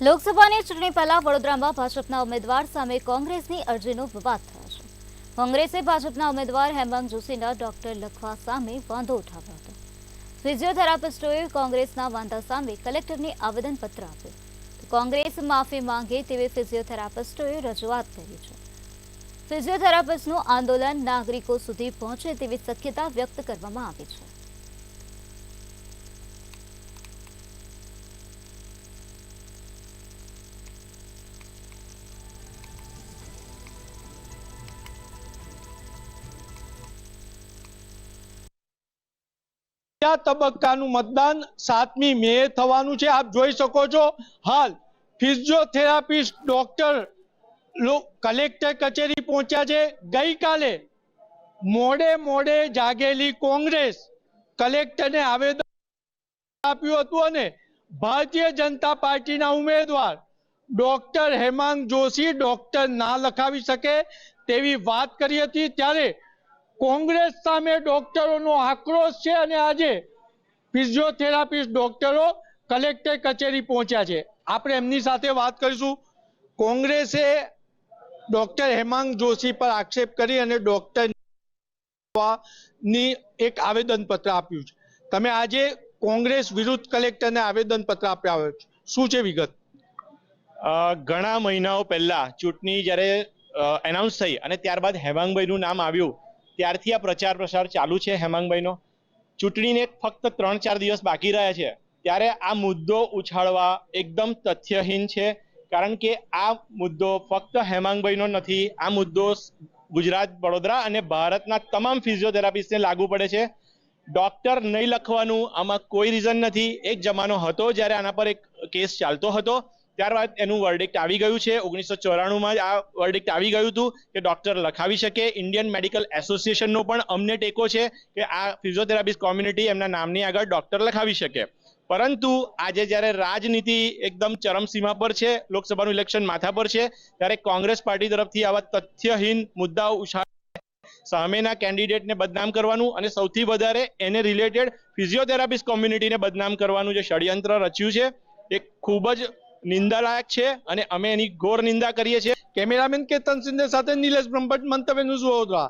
લોકસભાની ચૂંટણી પહેલા વડોદરામાં ભાજપના ઉમેદવાર સામે કોંગ્રેસની અરજીનો વિવાદ થયો છે. કોંગ્રેસે ભાજપના ઉમેદવાર હેમંત જોશીના ડોક્ટર લખવા સામે વાંધો ઉઠાવ્યો હતો. ફિઝિયોથેરાપિસ્ટોએ કોંગ્રેસના વાંધા સામે કલેક્ટરને આવેદનપત્ર આપ્યું. કોંગ્રેસ માફી માંગે તેવી ફિઝિયોથેરાપિસ્ટોએ રજૂઆત કરી છે. ફિઝિયોથેરાપિસ્ટનું આંદોલન નાગરિકો સુધી પહોંચે તેવી શક્યતા વ્યક્ત કરવામાં આવી છે. આ તબક્કાનું મતદાન સાતમી મે થવાનું છે. આપ જોઈ શકો છો. હાલ ફિઝિયોથેરાપિસ્ટ ડોક્ટર કલેક્ટર કચેરી પહોંચ્યા છે. ગઈકાલે મોડે મોડે જાગેલી કોંગ્રેસ કલેક્ટરને આવેદન આપ્યું હતું અને ભારતીય જનતા પાર્ટીના ઉમેદવાર ડોક્ટર હેમાંગ જોશી ડોક્ટર ના લખાવી શકે તેવી વાત કરી હતી. ત્યારે કોંગ્રેસ સામે ડોક્ટરોનો આક્રોશ છે અને આજે ફિઝિયોથેરાપિસ્ટ ડોક્ટરો કલેક્ટર કચેરી પહોંચ્યા છે. આપણે એમની સાથે વાત કરીશું. કોંગ્રેસે ડોક્ટર હેમાંગ જોશી પર આક્ષેપ કરી અને ડોક્ટરની એક આવેદન પત્ર આપ્યું છે. તમે આજે કોંગ્રેસ વિરુદ્ધ કલેક્ટરને આવેદન પત્ર આપ્યા આવ્યો છે. શું છે વિગત? ઘણા મહિનાઓ પહેલા ચૂંટણી જ્યારે એનાઉન્સ થઈ અને ત્યારબાદ હેમાંગભાઈનું નામ આવ્યું ત્યારથી આ પ્રચાર પ્રસાર ચાલુ છે હેમાંગભાઈનો. ચૂંટણીને ફક્ત ત્રણ ચાર દિવસ બાકી રહ્યા છે. ત્યારે આ મુદ્દો ઉછાળવા એકદમ તથ્યહીન છે. કારણ કે આ મુદ્દો ફક્ત હેમાંગભાઈનો નથી, આ મુદ્દો ગુજરાત, વડોદરા અને ભારતના તમામ ફિઝિયોથેરાપિસ્ટને લાગુ પડે છે. ડોક્ટર નહીં લખવાનું આમાં કોઈ રીઝન નથી. એક જમાનો હતો જ્યારે આના પર એક કેસ ચાલતો હતો. ત્યારબાદ એનું વર્ડિક્ટ આવી ગયું છે. ઓગણીસો ચોરાણુંમાં જ આ વર્ડિક્ટ આવી ગયું હતું કે ડોક્ટર લખાવી શકે. ઇન્ડિયન મેડિકલ એસોસિએશનનો પણ અમને ટેકો છે કે આ ફિઝિયોથેરાપિસ્ટ કોમ્યુનિટી એમના નામની આગળ ડોક્ટર લખાવી શકે. પરંતુ આજે જ્યારે રાજનીતિ એકદમ ચરમસીમા પર છે, લોકસભાનું ઇલેક્શન માથા પર છે, ત્યારે કોંગ્રેસ પાર્ટી તરફથી આવા તથ્યહીન મુદ્દાઓ ઉછાળ સામેના કેન્ડિડેટને બદનામ કરવાનું અને સૌથી વધારે એને રિલેટેડ ફિઝિયોથેરાપિસ્ટ કોમ્યુનિટીને બદનામ કરવાનું જે ષડયંત્ર રચ્યું છે, એ ખૂબ જ નિંદાલાયક છે અને અમે એની ઘોર નિંદા કરીએ છીએ. કેમેરામેન કેતન સિંધે સાથે નિલેશ બ્રહ્મભટ્ટ, મંતવ્ય ન્યૂઝ વડોદરા.